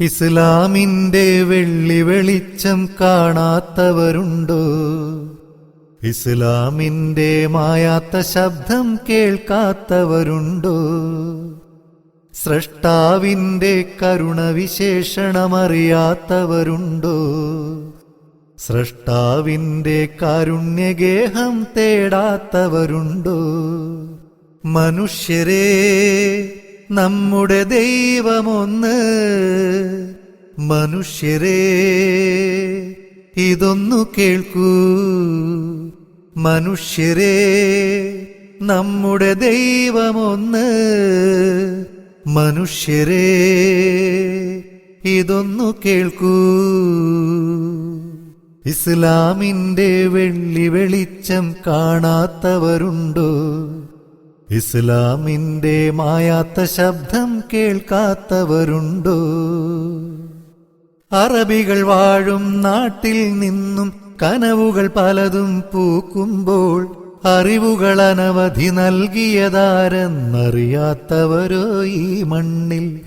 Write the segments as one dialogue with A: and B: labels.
A: ഇസ്ലാമിന്റെ വെള്ളി വെളിച്ചം കാണാത്തവരുണ്ടോ? ഇസ്ലാമിന്റെ മായാത്ത ശബ്ദം കേൾക്കാത്തവരുണ്ടോ? സൃഷ്ടാവിന്റെ കരുണ വിശേഷണമറിയാത്തവരുണ്ടോ? സൃഷ്ടാവിന്റെ കാരുണ്യഗേഹം തേടാത്തവരുണ്ടോ? മനുഷ്യരെ നമ്മുടെ ദൈവമൊന്ന് മനുഷ്യരെ ഇതൊന്നു കേൾക്കൂ. മനുഷ്യരെ നമ്മുടെ ദൈവമൊന്ന് മനുഷ്യരെ ഇതൊന്നു കേൾക്കൂ. ഇസ്ലാമിന്റെ വെള്ളി വെളിച്ചം കാണാത്തവരുണ്ടോ? ഇസ്ലാമിന്റെ മായാത്ത ശബ്ദം കേൾക്കാത്തവരുണ്ടോ? അറബികൾ വാഴും നാട്ടിൽ നിന്നും കനവുകൾ പലതും പൂക്കുമ്പോൾ അറിവുകൾ അനവധി നൽകിയതാരെന്നറിയാത്തവരോ ഈ മണ്ണിൽ?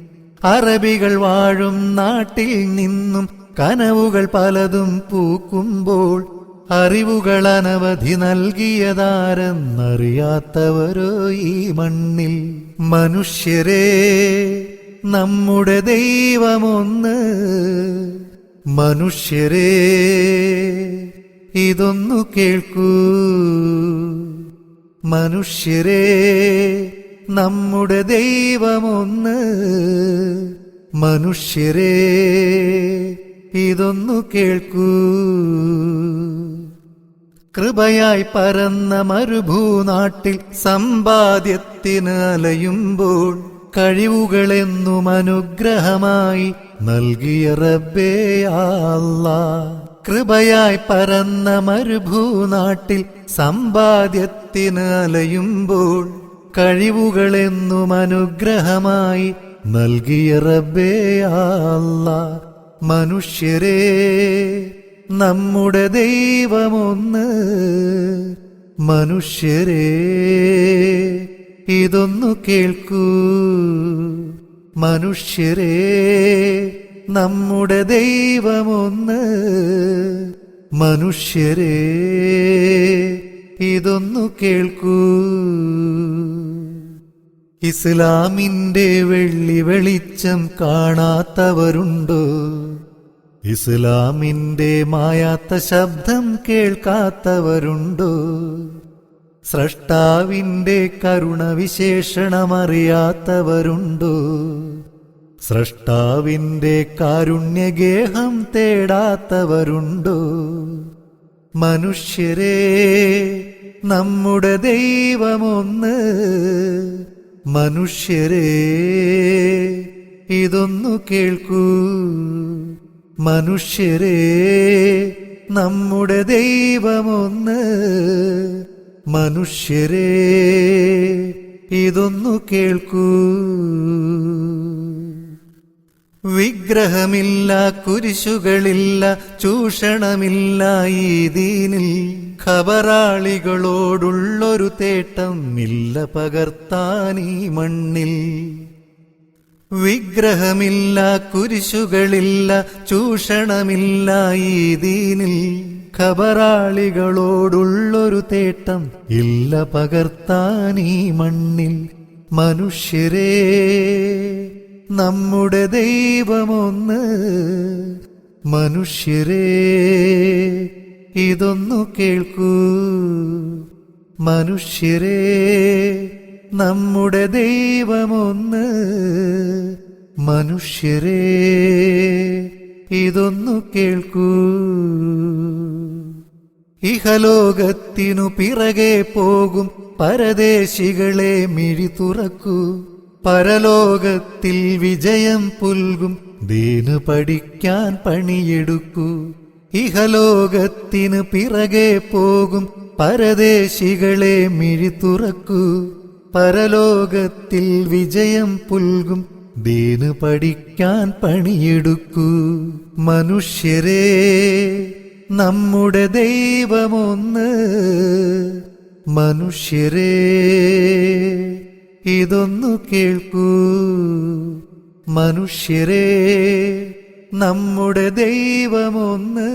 A: അറബികൾ വാഴും നാട്ടിൽ നിന്നും കനവുകൾ പലതും പൂക്കുമ്പോൾ അറിവുകൾ അനവധി നൽകിയതാരെന്നറിയാത്തവരോ ഈ മണ്ണിൽ? മനുഷ്യരെ നമ്മുടെ ദൈവമൊന്ന്. മനുഷ്യരെ ഇതൊന്നു കേൾക്കൂ. മനുഷ്യരെ നമ്മുടെ ദൈവമൊന്ന്. മനുഷ്യരെ ഇതൊന്നു കേൾക്കൂ. കൃപയായി പരന്ന മരുഭൂനാട്ടിൽ സമ്പാദ്യത്തിന് അലയുമ്പോൾ കഴിവുകളെന്നും അനുഗ്രഹമായി നൽകിയ റബ്ബേ അല്ല. കൃപയായി പരന്ന മരുഭൂനാട്ടിൽ സമ്പാദ്യത്തിന് അലയുമ്പോൾ കഴിവുകളെന്നും അനുഗ്രഹമായി നൽകിയ റബ്ബേ അല്ല. മനുഷ്യരെ നമ്മുടെ ദൈവമൊന്ന് മനുഷ്യരെ ഇതൊന്നു കേൾക്കൂ. മനുഷ്യരെ നമ്മുടെ ദൈവമൊന്ന് മനുഷ്യരെ ഇതൊന്നു കേൾക്കൂ. ഇസ്ലാമിന്റെ വെള്ളി വെളിച്ചം കാണാത്തവരുണ്ടോ? ഇസ്ലാമിന്റെ മായാത്ത ശബ്ദം കേൾക്കാത്തവരുണ്ടോ? സ്രഷ്ടാവിന്റെ കരുണ സ്രഷ്ടാവിന്റെ കാരുണ്യഗേഹം തേടാത്തവരുണ്ടോ? മനുഷ്യരെ നമ്മുടെ ദൈവമൊന്ന്. മനുഷ്യരെ ഇതൊന്നു കേൾക്കൂ. മനുഷ്യരെ നമ്മുടെ ദൈവമൊന്ന്. മനുഷ്യരെ ഇതൊന്നു കേൾക്കൂ. വിഗ്രഹമില്ല കുരിശുകളില്ല ചൂഷണമില്ല ഈ ദീനിൽ. ഖബറാളികളോടുള്ളൊരു തേട്ടം ഇല്ല പകർത്താൻ ഈ മണ്ണിൽ. വിഗ്രഹമില്ല കുരിശുകളില്ല ചൂഷണമില്ല ഈ ദീനിൽ. ഖബറാളികളോടുള്ളൊരു തേട്ടം ഇല്ല പകർത്താൻ ഈ മണ്ണിൽ. മനുഷ്യരേ നമ്മുടെ ദൈവമൊന്ന്. മനുഷ്യരേ ഇതൊന്നു കേൾക്കൂ. മനുഷ്യരെ നമ്മുടെ ദൈവമൊന്ന് മനുഷ്യരെ ഇതൊന്നു കേൾക്കൂ. ഇഹലോകത്തിനു പിറകെ പോകും പരദേശികളെ മിഴി തുറക്കൂ. പരലോകത്തിൽ വിജയം പുൽകും ദീന് പഠിക്കാൻ പണിയെടുക്കൂ. ഇഹലോകത്തിന് പിറകെ പോകും പരദേശികളെ മിഴി തുറക്കൂ. പരലോകത്തിൽ വിജയം പുൽകും. ദീന് പഠിക്കാൻ പണിയെടുക്കൂ. മനുഷ്യരേ നമ്മുടെ ദൈവമൊന്ന്. മനുഷ്യരേ ഇതൊന്നു കേൾക്കൂ. മനുഷ്യരേ നമ്മുടെ ദൈവമൊന്ന്.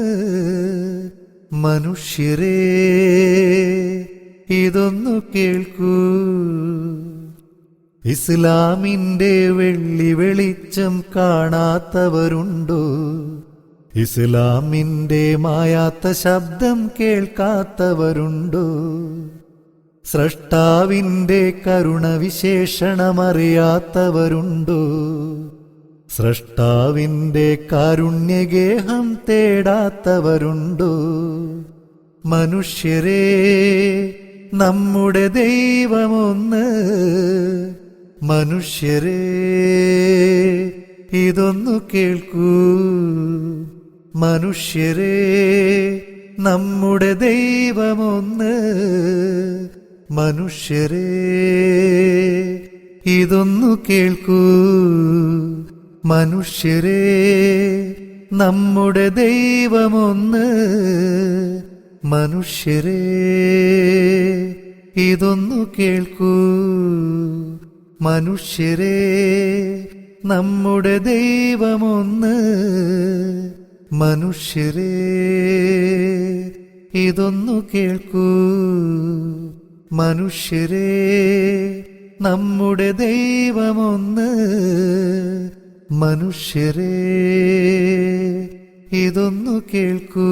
A: മനുഷ്യരേ ഇതൊന്നു കേൾക്കൂ. ഇസ്ലാമിന്റെ വെള്ളി വെളിച്ചം കാണാത്തവരുണ്ടോ? ഇസ്ലാമിന്റെ മായാത്ത ശബ്ദം കേൾക്കാത്തവരുണ്ടോ? സ്രഷ്ടാവിന്റെ കരുണ വിശേഷണമറിയാത്തവരുണ്ടോ? സ്രഷ്ടാവിന്റെ കാരുണ്യഗേഹം തേടാത്തവരുണ്ടോ? മനുഷ്യരേ നമ്മുടെ ദൈവമൊന്ന് മനുഷ്യരെ ഇതൊന്നു കേൾക്കൂ. മനുഷ്യരെ നമ്മുടെ ദൈവമൊന്ന്. മനുഷ്യരെ ഇതൊന്നു കേൾക്കൂ. മനുഷ്യരെ നമ്മുടെ ദൈവമൊന്ന്. മനുഷ്യരെ ഇതൊന്നു കേൾക്കൂ. മനുഷ്യരെ നമ്മുടെ ദൈവമൊന്ന്. മനുഷ്യരെ ഇതൊന്നു കേൾക്കൂ. മനുഷ്യരെ നമ്മുടെ ദൈവമൊന്ന്. മനുഷ്യരെ ഇതൊന്നു കേൾക്കൂ.